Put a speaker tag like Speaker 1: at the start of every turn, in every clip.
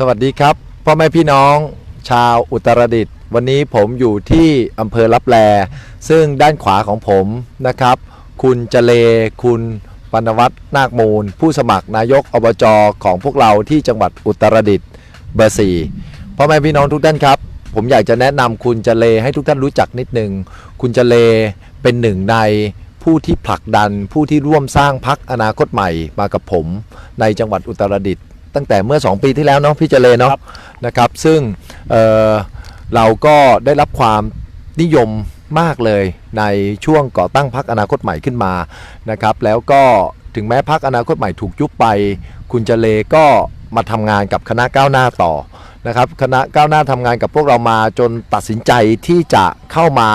Speaker 1: สวัสดีครับพ่อแม่พี่น้องชาวอุตรดิตถ์วันนี้ผมอยู่ที่อำเภอลับแล ซึ่งด้านขวาของผมนะครับ คุณเจเลคุณปนวัฒน์นาคมูล ผู้สมัครนายกอบจของพวกเราที่จังหวัดอุตรดิตถ์เบอร์สี่พ่อแม่พี่น้องทุกท่านครับ ผมอยากจะแนะนำคุณเจเลให้ทุกท่านรู้จักนิดหนึ่งคุณเจเลเป็นหนึ่งในผู้ที่ผลักดันผู้ที่ร่วมสร้างพักอนาคตใหม่มากับผม ในจังหวัดอุตรดิตถ์ ตั้งแต่เมื่อ 2 ปีที่แล้วเนาะพี่เจเลเนาะ
Speaker 2: ครับ
Speaker 1: นะครับ ซึ่งเอ่อเราก็ได้รับความนิยมมากเลยในช่วงก่อตั้งพักอนาคตใหม่ขึ้นมานะครับ แล้วก็ถึงแม้พักอนาคตใหม่ถูกยุบไป คุณเจเลก็มาทำงานกับคณะก้าวหน้าต่อนะครับคณะก้าวหน้าทำงานกับพวกเรามาจนตัดสินใจที่จะเข้ามา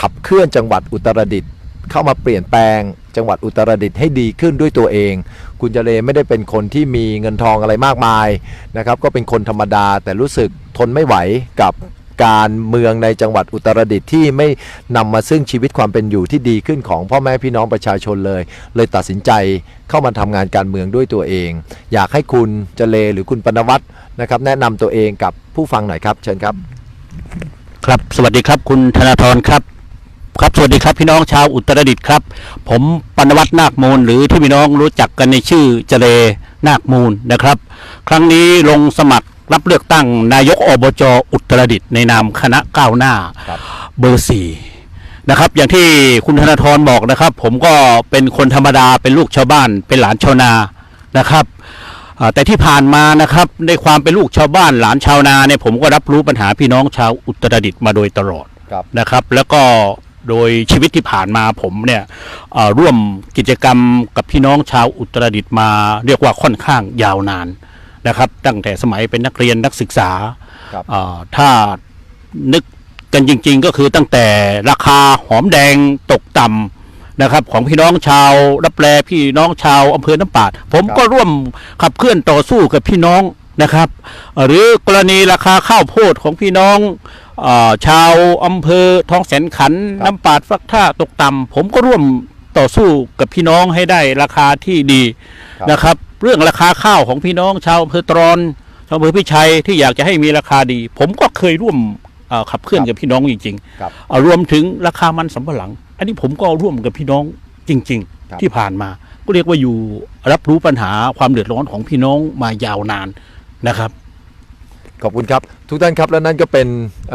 Speaker 1: ขับเคลื่อนจังหวัดอุตรดิตถ์เข้ามาเปลี่ยนแปลง จังหวัดอุตรดิตถ์ให้ดีขึ้นด้วยตัวเอง คุณเจเลไม่ได้เป็นคนที่มีเงินทองอะไรมากมายนะครับก็เป็นคนธรรมดาแต่รู้สึกทนไม่ไหวกับการเมืองในจังหวัดอุตรดิตถ์ที่ไม่นำมาซึ่งชีวิตความเป็นอยู่ที่ดีขึ้นของพ่อแม่พี่น้องประชาชนเลย เลยตัดสินใจเข้ามาทำงานการเมืองด้วยตัวเอง อยากให้คุณเจเลหรือคุณปนวัตนะครับแนะนำตัวเองกับผู้ฟังหน่อยครับเชิญครับ
Speaker 2: ครับสวัสดีครับคุณธนาธรครับ ครับสวัสดีครับพี่น้องชาวอุตรดิตถ์ครับ ผมปนวัฒน์นาคมูล หรือที่พี่น้องรู้จักกันในชื่อเจเลนาคมูลนะครับ ครั้งนี้ลงสมัครรับเลือกตั้งนายกอบจอุตรดิตถ์ในนามคณะก้าวหน้า
Speaker 1: ครับ
Speaker 2: เบอร์สี่นะครับ อย่างที่คุณธนาธรบอกนะครับ ผมก็เป็นคนธรรมดาเป็นลูกชาวบ้าน เป็นหลานชาวนานะครับอ่าแต่ที่ผ่านมานะครับในความเป็นลูกชาวบ้านหลานชาวนาเนี่ยผมก็รับรู้ปัญหาพี่น้องชาวอุตรดิตถ์มาโดยตลอด
Speaker 1: ครับ
Speaker 2: นะครับ แล้วก็ โดยชีวิตที่ผ่านมาผมเนี่ยเอ่อร่วมกิจกรรมกับพี่น้องชาวอุตรดิตถ์มาเรียกว่าค่อนข้างยาวนานนะครับ ตั้งแต่สมัยเป็นนักเรียนนักศึกษา
Speaker 1: ครับ
Speaker 2: เอ่อถ้านึกกันจริง ๆ ก็คือตั้งแต่ราคาหอมแดงตกต่ำนะครับ ของพี่น้องชาวรับแลพี่น้องชาวอำเภอน้ำปาด ผมก็ร่วมขับเคลื่อนต่อสู้กับพี่น้องนะครับเอ่อหรือกรณีราคาข้าวโพดของพี่น้องเอ่อ ชาวอำเภอทองแสนขันธ์
Speaker 1: ครับ
Speaker 2: น้ำปาดฟักท่าตกต่ำผมก็ร่วมต่อสู้กับพี่น้องให้ได้ราคาที่ดี
Speaker 1: ครับ
Speaker 2: นะครับ เรื่องราคาข้าวของพี่น้อง ชาวอำเภอตรอนชาวอำเภอพิชัยที่อยากจะให้มีราคาดี ผมก็เคยร่วมเอ่อขับเคลื่อนกับพี่น้องจริง
Speaker 1: ครับ
Speaker 2: ๆเอ่อรวมถึงราคามันสำปะหลัง อันนี้ผมก็ร่วมกับพี่น้องจริง
Speaker 1: ครับ
Speaker 2: ๆที่ผ่านมา ก็เรียกว่าอยู่รับรู้ปัญหาความเดือดร้อนของพี่น้องมายาวนานนะครับ
Speaker 1: ขอบคุณครับ ทุกท่านครับและนั่นก็เป็นเ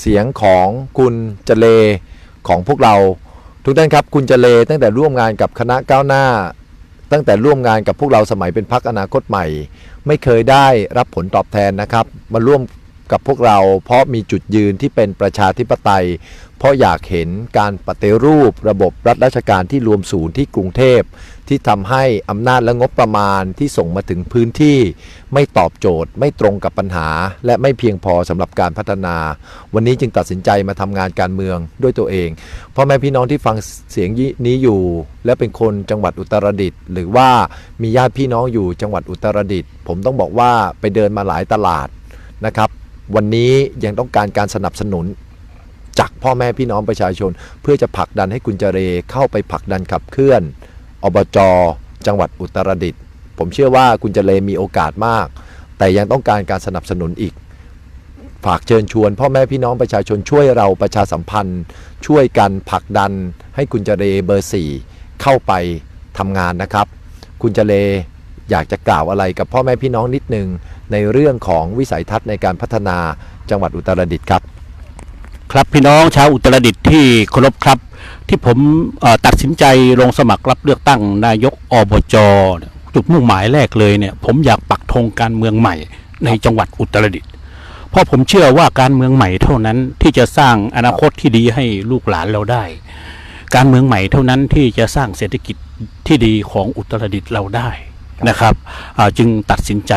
Speaker 1: เสียงของคุณจเลของพวกเรา ทุกท่านครับ คุณจเลตั้งแต่ร่วมงานกับคณะก้าวหน้า ตั้งแต่ร่วมงานกับพวกเราสมัยเป็นพักอนาคตใหม่ ไม่เคยได้รับผลตอบแทนนะครับ มาร่วม กับพวกเรา เพราะมีจุดยืนที่เป็นประชาธิปไตย เพราะอยากเห็นการปฏิรูประบบรัฐราชการที่รวมศูนย์ที่กรุงเทพ ที่ทำให้อำนาจและงบประมาณที่ส่งมาถึงพื้นที่ ไม่ตอบโจทย์ ไม่ตรงกับปัญหา และไม่เพียงพอสำหรับการพัฒนา วันนี้จึงตัดสินใจมาทำงานการเมืองด้วยตัวเองพ่อแม่พี่น้องที่ฟังเสียงนี้อยู่ และเป็นคนจังหวัดอุตรดิตถ์หรือว่ามีญาติพี่น้องอยู่จังหวัดอุตรดิตถ์ผมต้องบอกว่าไปเดินมาหลายตลาดนะครับ วันนี้ยังต้องการการสนับสนุนจากพ่อแม่พี่น้องประชาชน เพื่อจะผลักดันให้คุณเจเรเข้าไปผลักดันขับเคลื่อน อบจจังหวัดอุตรดิตถ์ผมเชื่อว่าคุณเจเรมีโอกาสมาก แต่ยังต้องการการสนับสนุนอีก ฝากเชิญชวน พ่อแม่พี่น้องประชาชนช่วยเราประชาสัมพันธ์ ช่วยกันผลักดันให้คุณเจเรเบอร์สี่เข้าไปทำงานนะครับ คุณเจเล อยากจะกล่าวอะไรกับพ่อแม่พี่น้องนิดนึง ในเรื่องของวิสัยทัศน์ในการพัฒนาจังหวัดอุตรดิตถ์ครับ
Speaker 2: ครับพี่น้องชาวอุตรดิตถ์ที่เคารพครับ ที่ผมตัดสินใจลงสมัครรับเลือกตั้งนายกอบจจุดมุ่งหมายแรกเลยเนี่ยผมอยากปักธงการเมืองใหม่ในจังหวัดอุตรดิตถ์เพราะผมเชื่อว่าการเมืองใหม่เท่านั้นที่จะสร้างอนาคตที่ดีให้ลูกหลานเราได้ การเมืองใหม่เท่านั้นที่จะสร้างเศรษฐกิจที่ดีของอุตรดิตถ์เราได้ นะครับอ่าจึงตัดสินใจ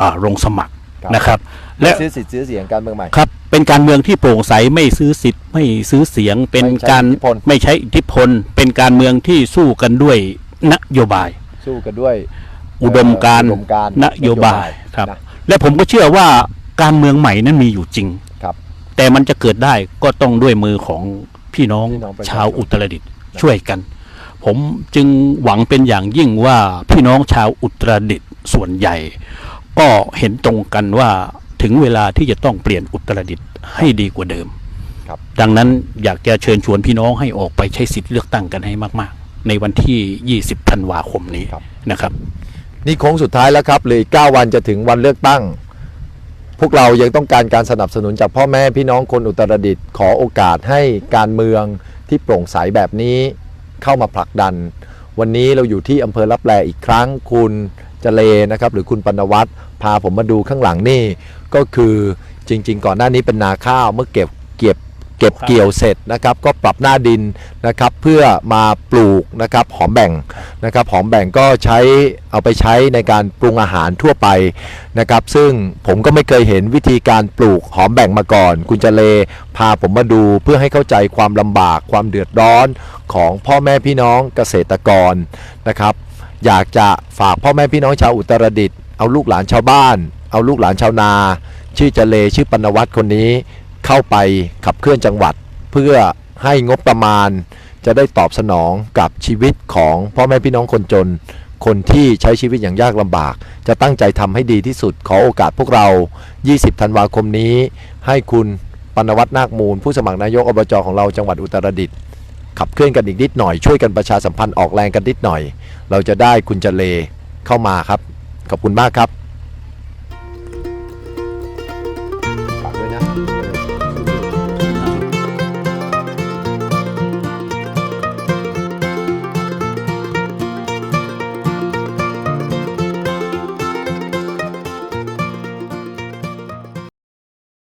Speaker 2: อ่าลงสมัคร
Speaker 1: ครับ
Speaker 2: นะครับ
Speaker 1: และ
Speaker 2: และ
Speaker 1: ซื้อสิทธิ์ซื้อเสียงการเมืองใหม่
Speaker 2: ครับเป็นการเมืองที่โปร่งใสไม่ซื้อสิทธิ์ไม่ซื้อเสียง เป็น
Speaker 1: ไม่ใช้
Speaker 2: การ
Speaker 1: อิทธิพล
Speaker 2: ไม่ใช้อิทธิพล เป็นการเมืองที่สู้กันด้วยนโยบาย
Speaker 1: สู้กันด้วย
Speaker 2: อุดมการณ์
Speaker 1: อุดมการณ์
Speaker 2: นโยบายครับ
Speaker 1: นะ
Speaker 2: และผมก็เชื่อว่าการเมืองใหม่นั้นมีอยู่จริง
Speaker 1: ครับ
Speaker 2: แต่มันจะเกิดได้ก็ต้องด้วยมือของพี่น้อง
Speaker 1: พี่น้องประชาชน
Speaker 2: ชาวอุตรดิตถ์ช่วยกัน ผมจึงหวังเป็นอย่างยิ่งว่าพี่น้องชาวอุตรดิตถ์ส่วนใหญ่ ก็เห็นตรงกันว่าถึงเวลาที่จะต้องเปลี่ยนอุตรดิตถ์ให้ดีกว่าเดิม
Speaker 1: ครับ
Speaker 2: ดังนั้นอยากจะเชิญชวนพี่น้องให้ออกไปใช้สิทธิ์เลือกตั้งกันให้มาก ๆ ในวันที่ 20 ธันวาคมนี้
Speaker 1: ครับ
Speaker 2: นะครับ
Speaker 1: นี่โค้งสุดท้ายแล้วครับเหลืออีก9วันจะถึงวันเลือกตั้ง พวกเรายังต้องการการสนับสนุนจากพ่อแม่พี่น้องคนอุตรดิตถ์ขอโอกาสให้การเมืองที่โปร่งใสแบบนี้ เข้ามาผลักดัน วันนี้เราอยู่ที่อำเภอรับแลอีกครั้งคุณเจเลนะครับหรือคุณปนวัตรพาผมมาดูข้างหลังนี่ก็คือจริง ๆ ก่อนหน้านี้เป็นนาข้าวเมื่อเก็บเก็บ เก็บเกี่ยวเสร็จนะครับก็ปรับหน้าดินนะครับเพื่อมาปลูกนะครับหอมแบ่งนะครับหอมแบ่งก็ใช้เอาไปใช้ในการปรุงอาหารทั่วไปนะครับซึ่งผมก็ไม่เคยเห็นวิธีการปลูกหอมแบ่งมาก่อน คุณเจเลพาผมมาดูเพื่อให้เข้าใจความลำบากความเดือดร้อนของพ่อแม่พี่น้องเกษตรกรนะครับ อยากจะฝากพ่อแม่พี่น้องชาวอุตรดิตถ์เอาลูกหลานชาวบ้าน เอาลูกหลานชาวนา ชื่อเจเลชื่อปนวัตรคนนี้ เข้าไปขับเคลื่อนจังหวัด เพื่อให้งบประมาณ จะได้ตอบสนองกับชีวิตของพ่อแม่พี่น้องคนจน คนที่ใช้ชีวิตอย่างยากลำบาก จะตั้งใจทำให้ดีที่สุดขอโอกาสพวกเรา 20 ธันวาคมนี้ ให้คุณปนวัตรนาคมูล ผู้สมัครนายกอบจของเราจังหวัดอุตรดิตถ์ขับเคลื่อนกันอีกนิดหน่อยช่วยกันประชาสัมพันธ์ออกแรงกันนิดหน่อย เราจะได้คุณเจเลเข้ามาครับ ขอบคุณมากครับ